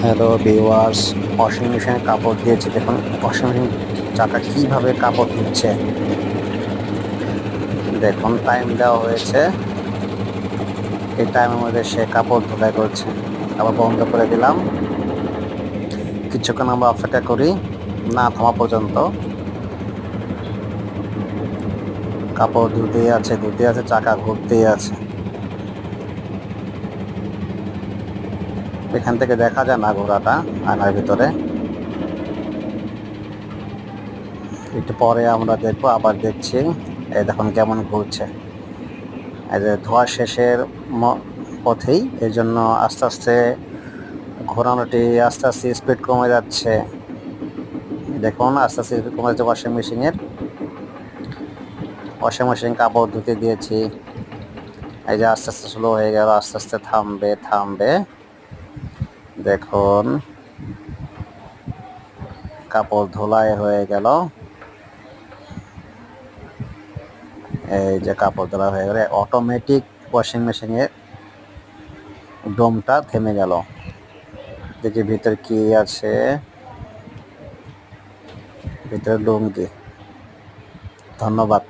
Hello viewers washing মেশিনে কাপড় দিয়েছে। দেখুন ওয়াশিং মেশিন চাকা কীভাবে কাপড় দিচ্ছে। দেখুন টাইম দেওয়া হয়েছে। এই টাইমের মধ্যে সে কাপড় ধোলাই করছে। আবার বন্ধ করে দিলাম। কিছুক্ষণ আমরা অপেক্ষা করি, না থামা পর্যন্ত। কাপড় ধুতেই আছে ধুতেই আছে, চাকা ঘুরতেই আছে। এখান থেকে দেখা যায় না ঘোড়াটা, আয়নার ভিতরে। একটু পরে আমরা দেখব, আবার দেখছি। এই দেখুন কেমন ঘুরছে। এই যে ধোয়া শেষের পথেই, এই জন্য আস্তে আস্তে ঘোরানোটি আস্তে আস্তে স্পিড কমে যাচ্ছে। দেখুন, আস্তে আস্তে স্পিড কমে যাচ্ছে ওয়াশিং মেশিনের ওয়াশিং মেশিন কাপড় ধুতে দিয়েছি। এই যে আস্তে আস্তে স্লো হয়ে গেল, আস্তে আস্তে থামবে থামবে। দেখুন। কাপড় ধোলাই হয়ে গেল। এই যে কাপড় ধোলা হয়ে গেলে অটোমেটিক ওয়াশিং মেশিনের ডোমটা থেমে গেল। দেখি ভিতর কি আছে। ভিতরে লুঙ্গি ধন্যবাদ।